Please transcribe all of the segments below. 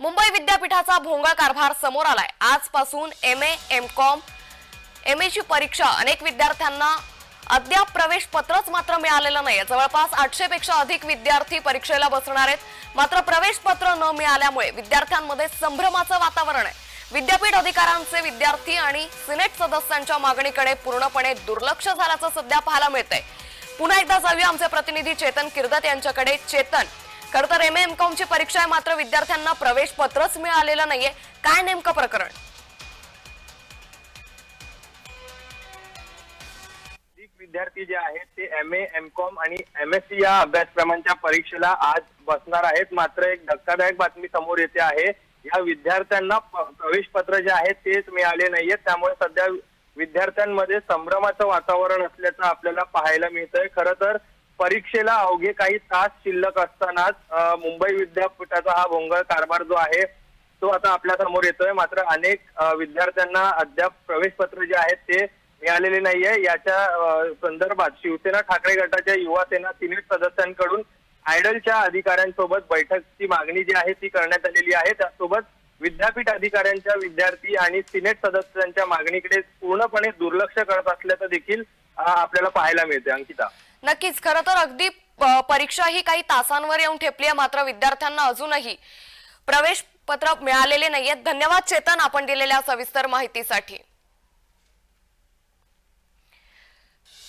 मुंबई विद्यापीठाचा भोंगा कारभार समोर आलाय. आजपासून M A M com M ची परीक्षा अनेक विद्यार्थ्यांना अद्याप प्रवेश पत्रच मात्र मिळालेलं नाही जवळपास आठशे पेक्षा अधिक विद्यार्थी परीक्षेला बसणार आहेत. मात्र प्रवेश पत्र न मिळाल्यामुळे विद्यार्थ्यांमध्ये संभ्रमाचं वातावरण आहे. विद्यापीठ अधिकाऱ्यांचे विद्यार्थी आणि सिनेट सदस्यांच्या मागणीकडे पूर्णपणे दुर्लक्ष झाल्याचं सध्या पाहायला मिळतंय. पुन्हा एकदा जाऊया आमचे प्रतिनिधी चेतन किर्दत यांच्याकडे. चेतन खरं तर एम एम कॉमची परीक्षा आहे मात्र विद्यार्थ्यांना प्रवेश पत्रच मिळालेलं नाहीये. काय नेमकं प्रकरण? विद्यार्थी जे आहेत ते एम ए एम कॉम आणि एम एस सी या अभ्यासक्रमांच्या परीक्षेला आज बसणार आहेत. मात्र एक धक्कादायक बातमी समोर येते आहे. या विद्यार्थ्यांना प्रवेश पत्र जे आहे तेच मिळाले नाहीयेत त्यामुळे सध्या विद्यार्थ्यांमध्ये संभ्रमाचं वातावरण असल्याचं आपल्याला पाहायला मिळतंय. खरं तर परीक्षेला अवघे काही तास शिल्लक असतानाच मुंबई विद्यापीठाचा हा भोंगळ कारभार जो आहे तो आता आपल्यासमोर येतोय. मात्र अनेक विद्यार्थ्यांना अद्याप प्रवेश पत्र जे आहेत ते मिळालेले नाहीये. याच्या संदर्भात शिवसेना ठाकरे गटाच्या युवा सेना सिनेट सदस्यांकडून आयडलच्या अधिकाऱ्यांसोबत बैठकची मागणी जी आहे ती करण्यात आलेली आहे. त्यासोबत विद्यापीठ अधिकाऱ्यांच्या विद्यार्थी आणि सिनेट सदस्यांच्या मागणीकडे पूर्णपणे दुर्लक्ष करत असल्याचं देखील आपल्याला पाहायला मिळते अंकिता. नक्कीच खरं तर अगदी परीक्षा ही काही तासांवर येऊन ठेपली आहे मात्र विद्यार्थ्यांना अजूनही प्रवेश पत्र मिळालेले नाहीयेत. धन्यवाद चेतन आपण दिलेल्या सविस्तर माहितीसाठी.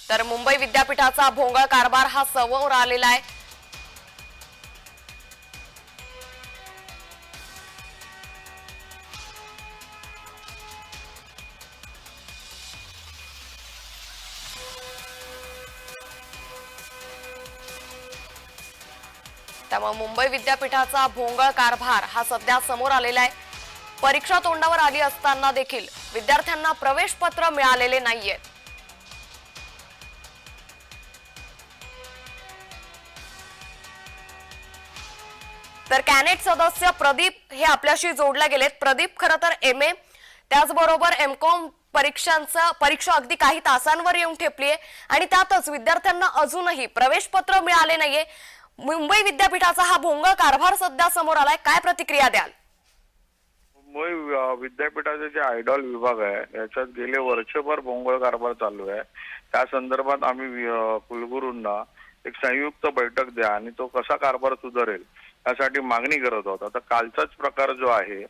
तर मुंबई विद्यापीठाचा भोंगळ कारभार हा समोर आलेला आहे. त्यामुळे मुंबई विद्यापीठाचा भोंगळ कारभार हा सध्या समोर आलेला आहे. परीक्षा तोंडावर आली असताना देखील विद्यार्थ्यांना प्रवेश पत्र मिळालेले नाहीयेत तर कॅनेट सदस्य प्रदीप हे आपल्याशी जोडले गेलेत. प्रदीप खरं तर एम ए त्याचबरोबर एम कॉम परीक्षांचं परीक्षा अगदी काही तासांवर येऊन ठेपली आहे आणि त्यातच विद्यार्थ्यांना अजूनही प्रवेश पत्र मिळाले नाहीये. मुंबई विद्यापीठाचा हा भोंगळ कारभार सध्या समोर आलाय. काय प्रतिक्रिया द्याल? मुंबई विद्यापीठाचे जे आयडॉल विभाग आहे याच्यात गेले वर्षभर भोंगळ कारभार चालू आहे. त्या संदर्भात आम्ही कुलगुरूंना एक संयुक्त बैठक द्या आणि तो कसा कारभार सुधारेल यासाठी मागणी करत होता आता कालचाच प्रकार जो आहे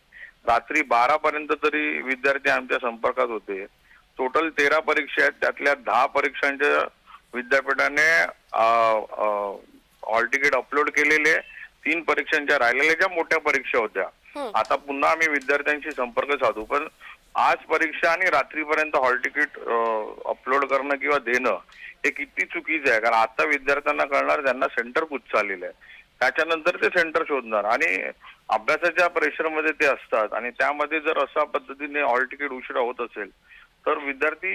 रात्री बारा पर्यंत तरी विद्यार्थी आमच्या संपर्कात होते. टोटल तेरा परीक्षा आहेत त्यातल्या दहा परीक्षांच्या विद्यापीठाने हॉल तिकीट अपलोड केलेले तीन परीक्षांच्या राहिलेल्या ज्या मोठ्या परीक्षा होत्या. आता पुन्हा आम्ही विद्यार्थ्यांशी संपर्क साधू पण आज परीक्षा आणि रात्रीपर्यंत हॉल तिकीट अपलोड करणं किंवा देणं हे किती चुकीचं आहे. कारण आता विद्यार्थ्यांना कळणार त्यांना सेंटर आलेलं आहे. त्याच्यानंतर ते सेंटर शोधणार. आणि अभ्यासाच्या प्रेशरमध्ये ते असतात. आणि त्यामध्ये जर अशा पद्धतीने हॉल तिकीट उशिरा होत असेल तर विद्यार्थी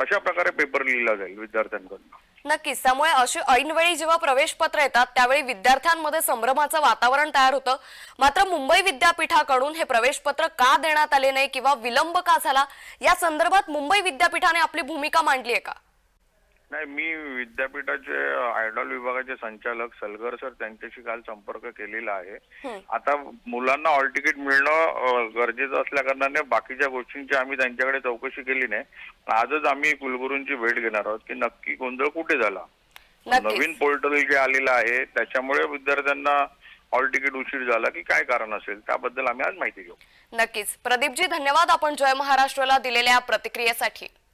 कशा प्रकारे पेपर लिहिला जाईल विद्यार्थ्यांकडून? नक्कीच. त्यामुळे अशी ऐनवेळी जेव्हा प्रवेश पत्र येतात त्यावेळी विद्यार्थ्यांमध्ये संभ्रमाचं वातावरण तयार होतं. मात्र मुंबई विद्यापीठाकडून हे प्रवेश पत्र का देण्यात आले नाही किंवा विलंब का झाला या संदर्भात मुंबई विद्यापीठाने आपली भूमिका मांडली आहे का? नाही मी विद्यापीठाचे आयडॉल विभागाचे संचालक सलगर सर त्यांच्याशी काल संपर्क केलेला आहे. आता मुलांना हॉल तिकीट मिळणं गरजेचं असल्या कारणाने बाकीच्या गोष्टींची आम्ही त्यांच्याकडे चौकशी केली नाही. आजच आम्ही कुलगुरूंची भेट घेणार आहोत की नक्की गोंधळ कुठे झाला. नवीन पोर्टल जे आलेलं आहे त्याच्यामुळे विद्यार्थ्यांना हॉल तिकीट उशीर झाला की काय कारण असेल त्याबद्दल आम्ही आज माहिती घेऊ. नक्कीच. प्रदीपजी धन्यवाद आपण जय महाराष्ट्राला दिलेल्या प्रतिक्रियेसाठी.